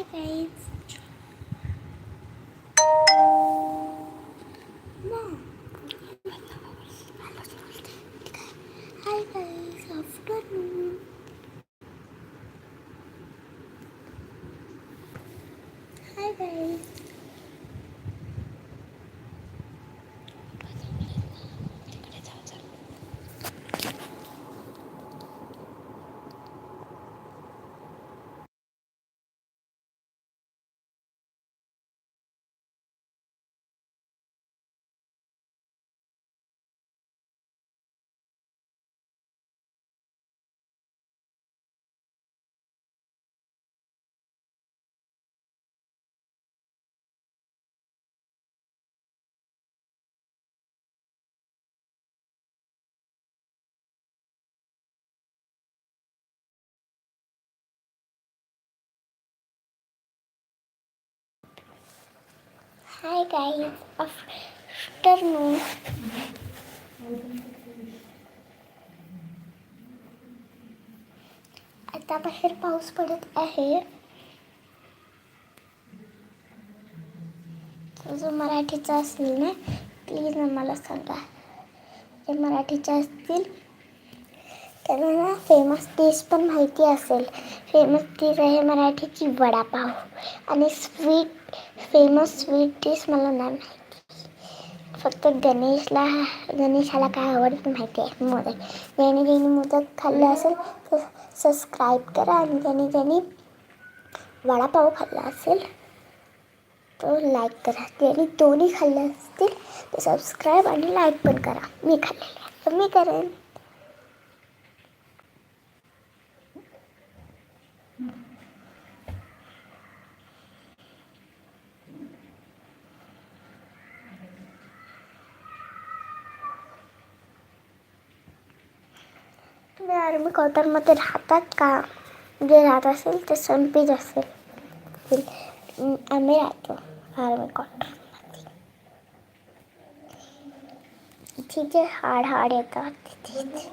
Bye guys. Hi guys. Afternoon. आता बाहेर पाऊस पडत आहे जो मराठीचा असेल ना प्लीज मला सांगा जे मराठीचे असतील त्यांना ना फेमस डिश पण माहिती असेल. फेमस डिश आहे मराठीची वडापाव. आणि स्वीट फेमस स्वीट डिश मला नाही माहिती. फक्त गणेशला गणेशाला काय आवडतं माहिती आहे. मोदक. ज्याने ज्याने मोदक खाल्लं असेल तर सबस्क्राईब करा. आणि ज्याने ज्याने वडापाव खाल्ला असेल तो लाईक करा. ज्याने दोन्ही खाल्ले असतील तर सबस्क्राईब आणि लाईक पण करा. मी खाल्लेले तर मी करेन. तुम्ही आर्मी क्वार्टरमध्ये राहतात का? जे राहत असेल ते सनपीज असेल. आम्ही राहतो. आर्मी क्वार्टरमध्ये तिथे हाड हाड येतात. तिथे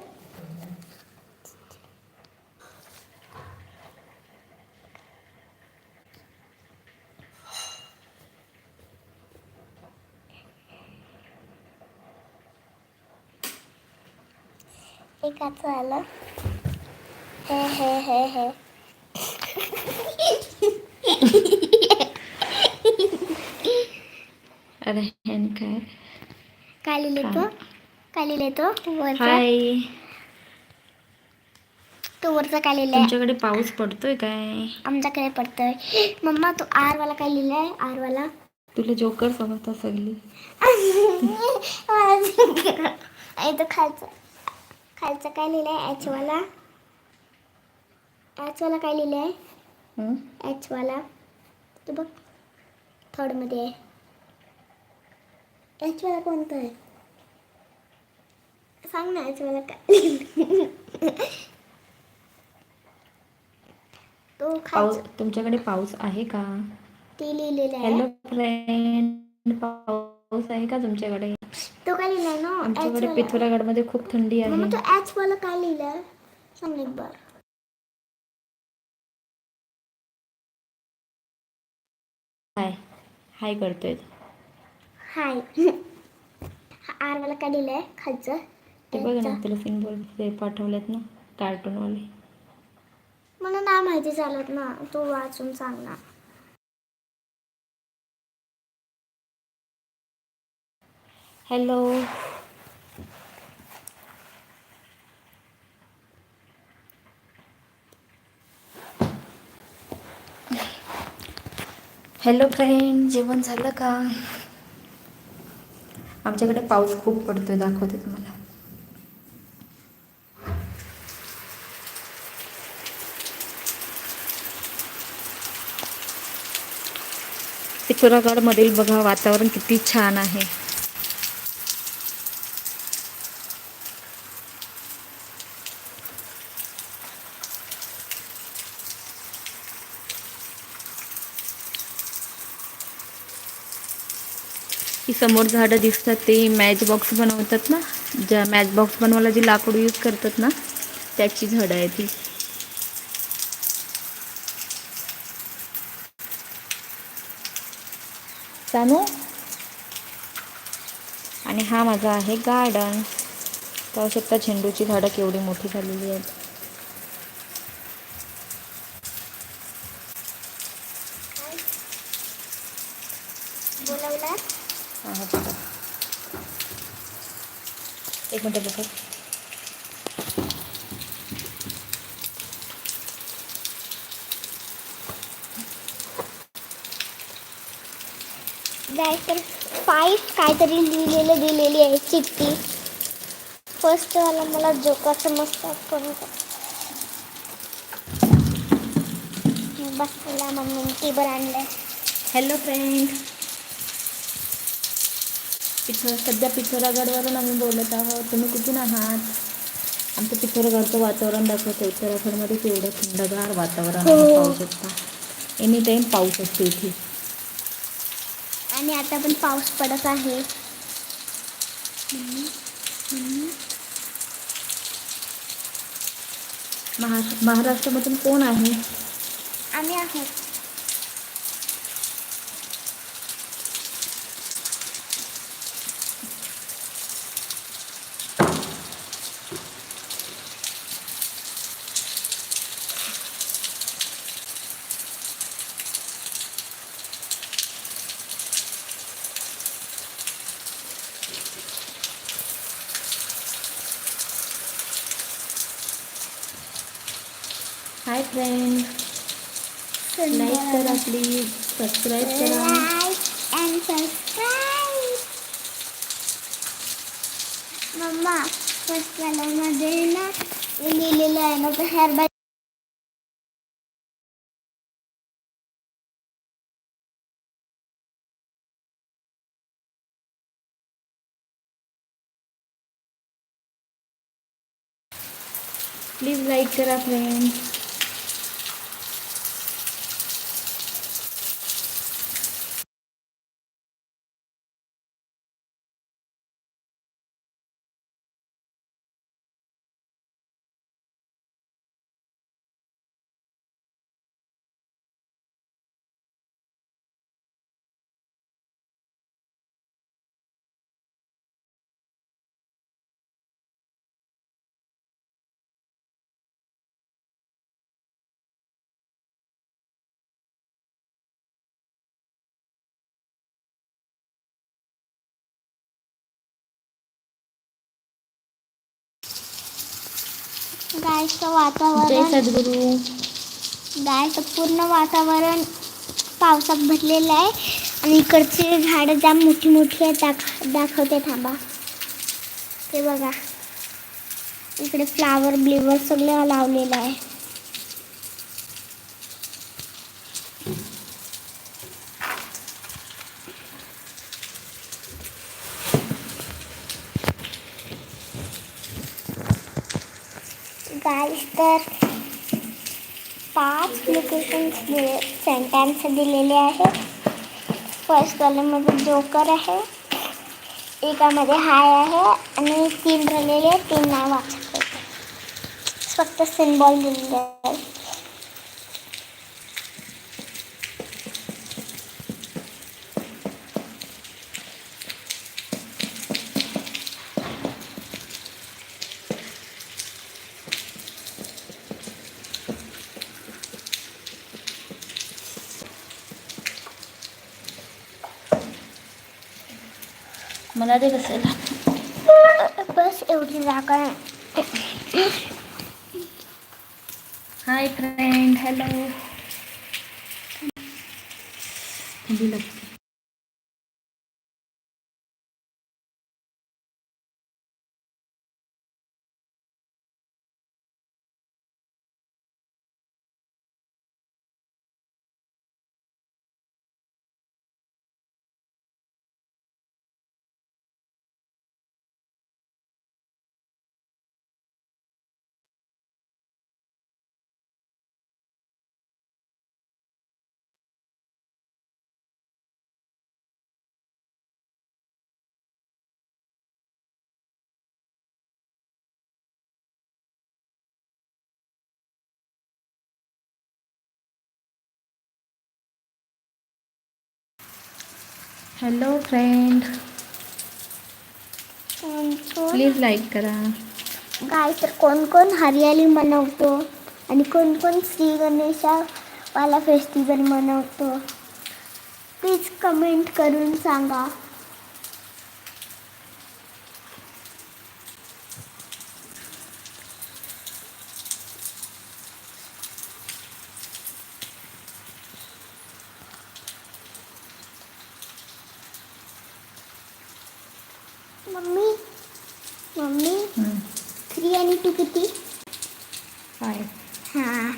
एकाचं आलं. हे हे हे हे. अरे ह्याने काय? काय लिहिले तो? काय? लिहिले तो? वरचा? हाय. तो वरचा काय लिहिलंय? तुमच्याकडे पाऊस पडतोय काय? आमच्याकडे पडतोय. मम्मा तो आर वाला काय लिहिलंय? आर वाला? तुला जोकर समजता सगळी तो खालचा. खालचा काय लिहिलंय? एच वाला. एच वाला काय लिहिलंय? हं? एच वाला. तो बघ. थर्डमध्ये. आहे एच वाला कोणता आहे? सांग ना एच वाला काय? तो पाऊस तुमच्याकडे पाऊस आहे का? ती लिहिलेला आहे. हॅलो फ्रेंड पाऊस आहे का तुमच्याकडे? तो काय लिहिलाय ना? आमच्याकडे वाला. पिथोरागडमध्ये खूप थंडी आहे. तो एच वाला काय लिहिलंय? सांग एक बार हाय. हाय करतोय हाय. आर वाला काय लिहिलंय? खालचं. ते बघ ना. तुला सिंबल ते पाठवलेत ना कार्टूनवाले मला नाही माहिती चालत ना तू वाचून सांग ना. हॅलो. हॅलो फ्रेंड जेवण झालं का? आमच्याकडे पाऊस खूप पडतोय दाखवते तुम्हाला. पिथोरागडमधील बघा वातावरण किती छान आहे. समोर झाडं दिसतात ते मॅच बॉक्स बनवतात ना? ज्या मॅच बॉक्स बनवायला जी लाकूड यूज करतात ना त्याची झाडं आहे ती. चालू आणि हा माझा आहे गार्डन पाहू शकता झेंडूची झाडं केवढी मोठी झालेली आहेत. एक मिनटं बघा. गाय तर फाईव्ह काहीतरी लिहिलेलं दिलेली आहे चिठ्ठी. फर्स्ट वाला मला जोकाचं मस्त करून बसला मम्मी टीबर आणलंय हॅलो फ्रेंड पिथोरा सध्या पिथोरागडवरून आम्ही बोलत आहोत. तुम्ही कुठून आहात? आमचं पिथोरागडचं वातावरण दाखवतं. उत्तराखंडमध्ये केवढं थंडगार वातावरण आहे. पाहू शकता एनी टाईम पाऊस असतो इथे. आणि आता पण पाऊस पडत आहे. महाराष्ट्र महाराष्ट्रामधून कोण आहे? आम्ही आहोत. हाय फ्रेंड लाईक करा प्लीज सबस्क्राईब करा. लाईक अँड सबस्क्राईब मम्मा फर्स्टमध्ये ना हे लिहिलेलं आहे ना हेअर बाय प्लीज लाईक करा फ्रेंड गायचं जय वातावरण सद्गुरू. गायचं पूर्ण वातावरण पावसात भरलेलं आहे. आणि इकडचे झाडं जाम मोठी मोठी आहेत दाख दाखवते थांबा. ते बघा. इकडे फ्लावर ब्लिवर सगळं लावलेलं आहे. गाईस तर पाच लोकेशन्स दिले सेंटेन्स दिलेले आहे. फर्स्ट वाल्यामध्ये जोकर आहे. एकामध्ये हाय आहे आणि तीन राहिलेले तीन नाव वाचत. फक्त सिम्बॉल दिलेले आहे ते कसं बस एवढी जागा आहे. Hi friend hello hello friend please like करा. गाय तर कोण कोण हरियाली मनवतो आणि कोण कोण श्री गणेशावाला फेस्टिवल मनवतो? प्लीज कमेंट करून सांगा मम्मी मम्मी थ्री आणि टू किती फाय हां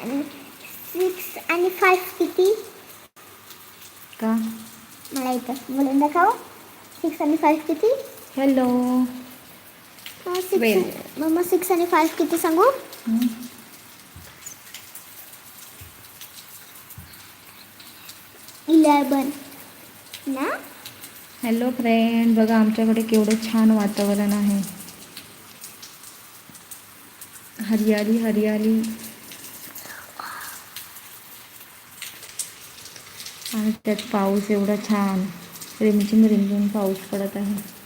आणि सिक्स आणि फाईव्ह किती का मला इथं बोलून दाखव सिक्स आणि फाईव्ह किती? हॅलो. सिक्स मम्मा सिक्स आणि फाईव्ह किती सांगू? इलेवन ना? हॅलो फ्रेंड बघा आमच्याकडे केवढं छान वातावरण आहे. हरियाली हरियाली. आणि त्यात पाऊस एवढा छान. रिमझिम रिमझिम पाऊस पडत आहे.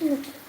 嗯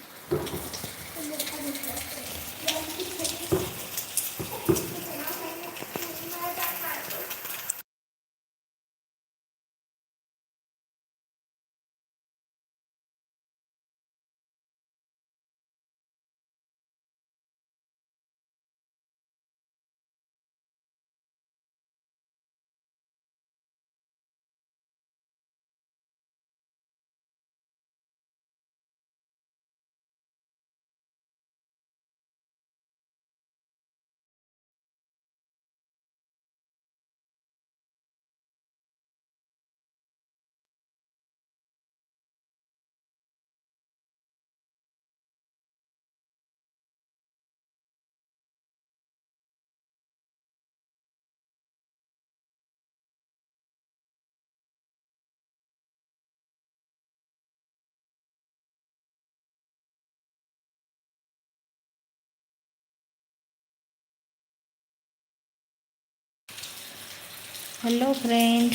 हॅलो फ्रेंड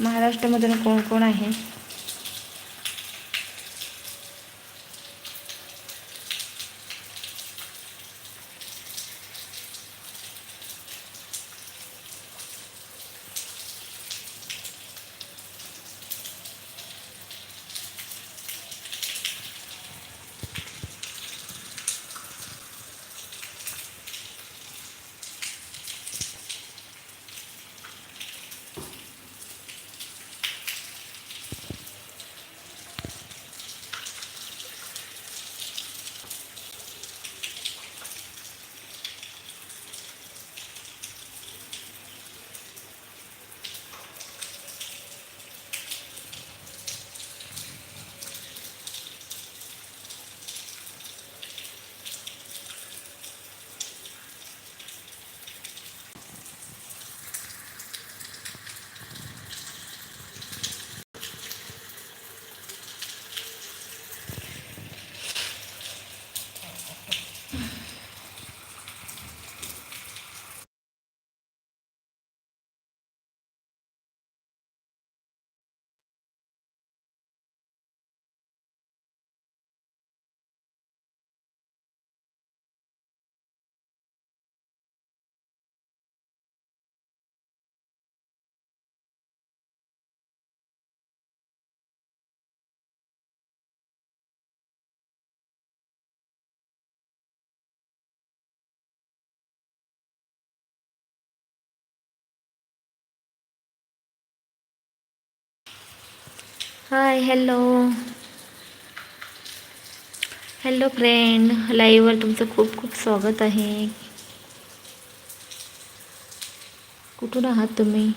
महाराष्ट्रामधून कोण कोण आहे? हाय हॅलो हॅलो फ्रेंड लाईव्हवर तुमचं खूप खूप स्वागत आहे. कुठून आहात तुम्ही?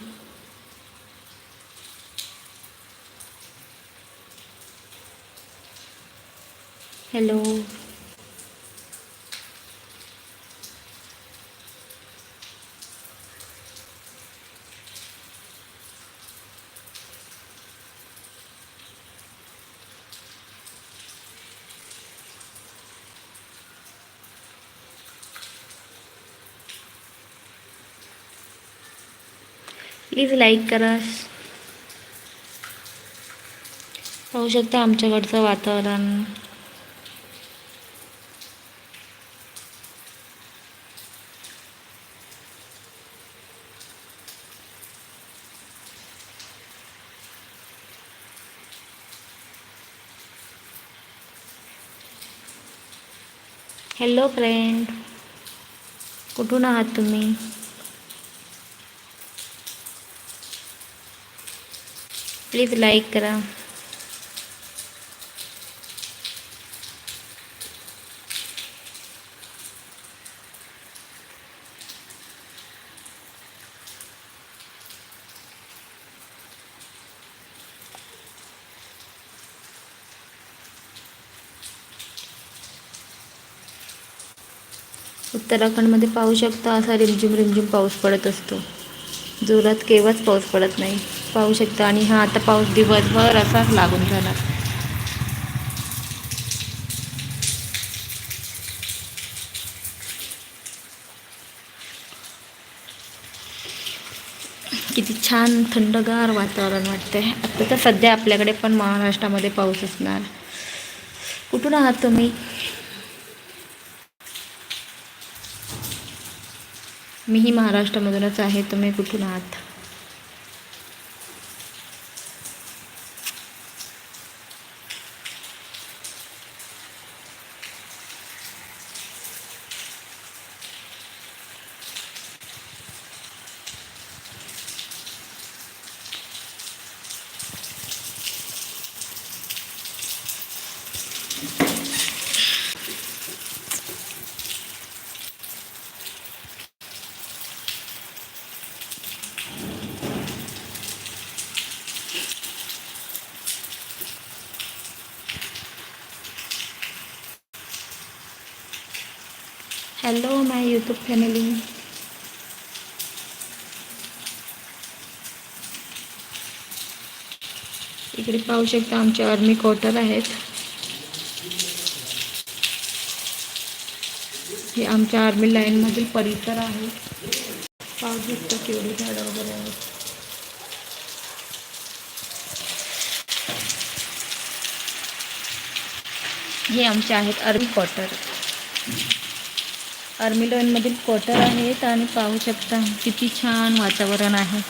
हॅलो प्लीज लाईक करा. पाहू शकता आमच्याकडचं वातावरण. हॅलो फ्रेंड कुठून आहात तुम्ही? प्लीज लाईक करा. उत्तराखंडमध्ये पाहू शकता असा रिमझिम रिमझिम पाऊस पडत असतो. जोरात केव्हाच पाऊस पडत नाही. पाहू शकता आणि हा आता पाऊस दिवसभर असाच लागून झाला किती छान थंडगार वातावरण वाटतंय. आता तर सध्या आपल्याकडे पण महाराष्ट्रामध्ये पाऊस असणार. कुठून आहात तुम्ही? मीही महाराष्ट्रामधूनच आहे. तुम्ही कुठून आहात हॅलो माय यूट्यूब फॅमिली इकडे पाहू शकता आमचे आर्मी क्वार्टर आहेत. हे आमच्या आर्मी लाईनमधील परिसर आहे. पाहू शकता केवढी झाडं वगैरे आहेत. हे आमचे आहेत आर्मी क्वार्टर आर्मिलॉईनमधील क्वार्टर आहेत आणि पाहू शकता किती छान वातावरण आहे.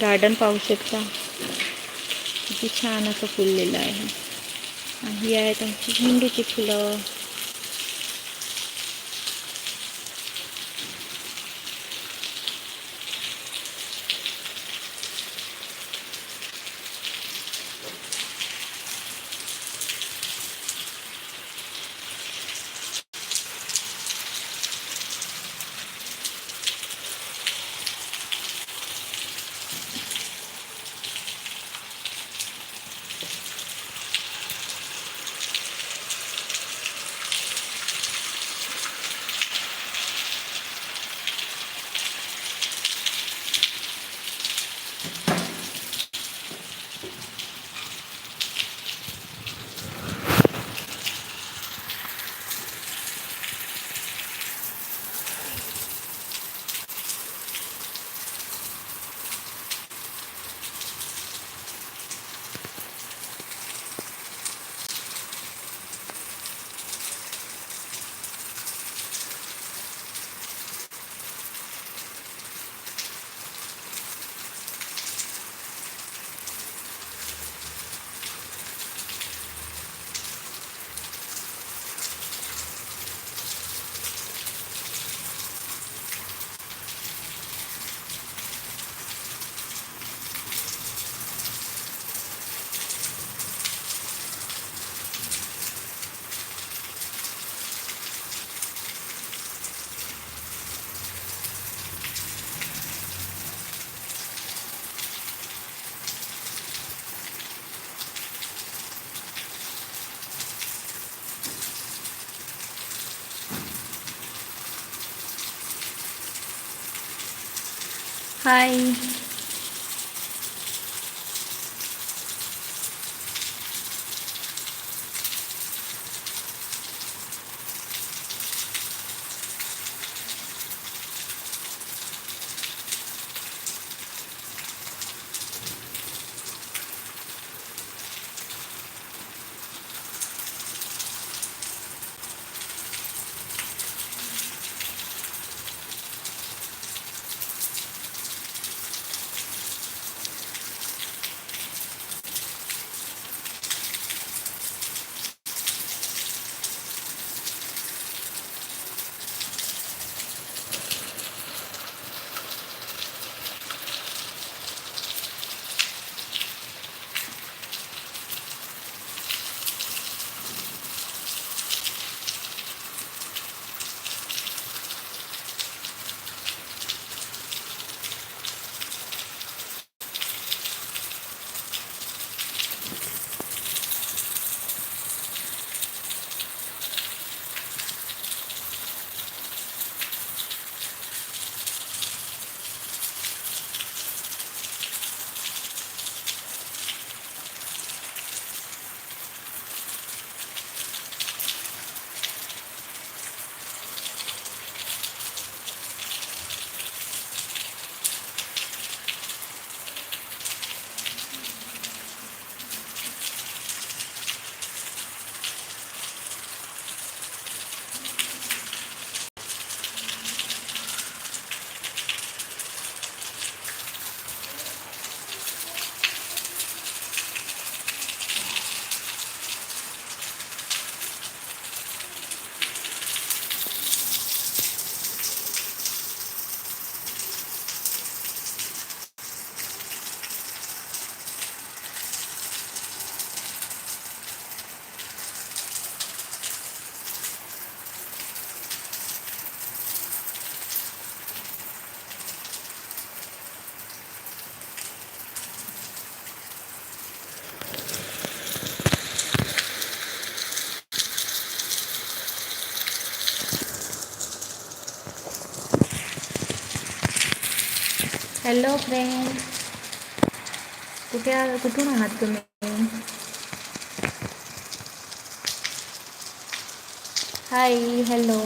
गार्डन पाहू शकता. किती छान असं फुललेलं आहे. आणि ही आहेत आमची झेंडूची फुलं. हाय हॅलो फ्रेंड कुठे कुठून आहात तुम्ही? Hi hello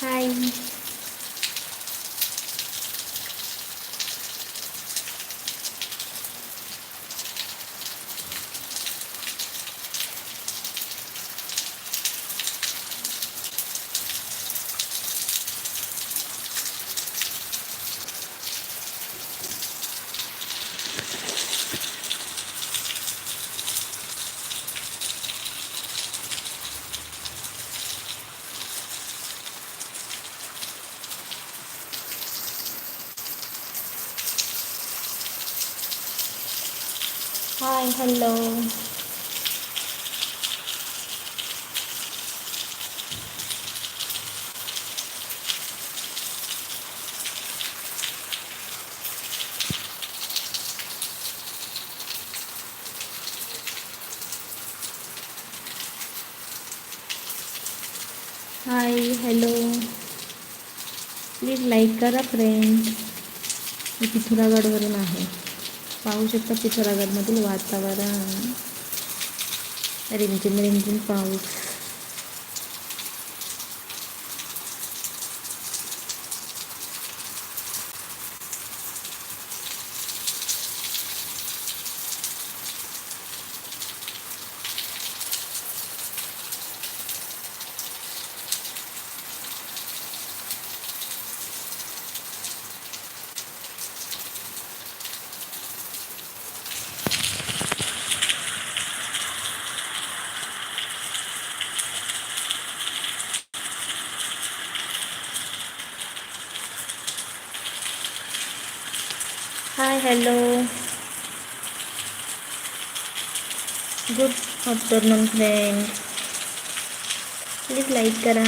hi hello hi hello please like करा फ्रेंड मी पिथुरागडवरून आहे. पाहू शकता पिथोरागडमधील वातावरण. रिमझिम रिमझिम पाऊस. Hi hello good afternoon friend please like करा.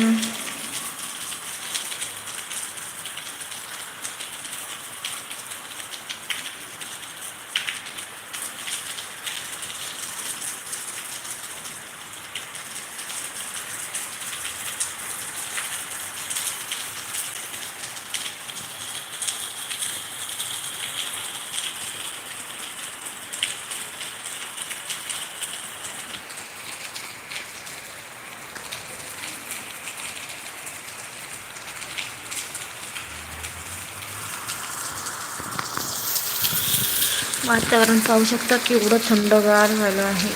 वातावरण पाहू शकता केवढं थंडगार झालं आहे.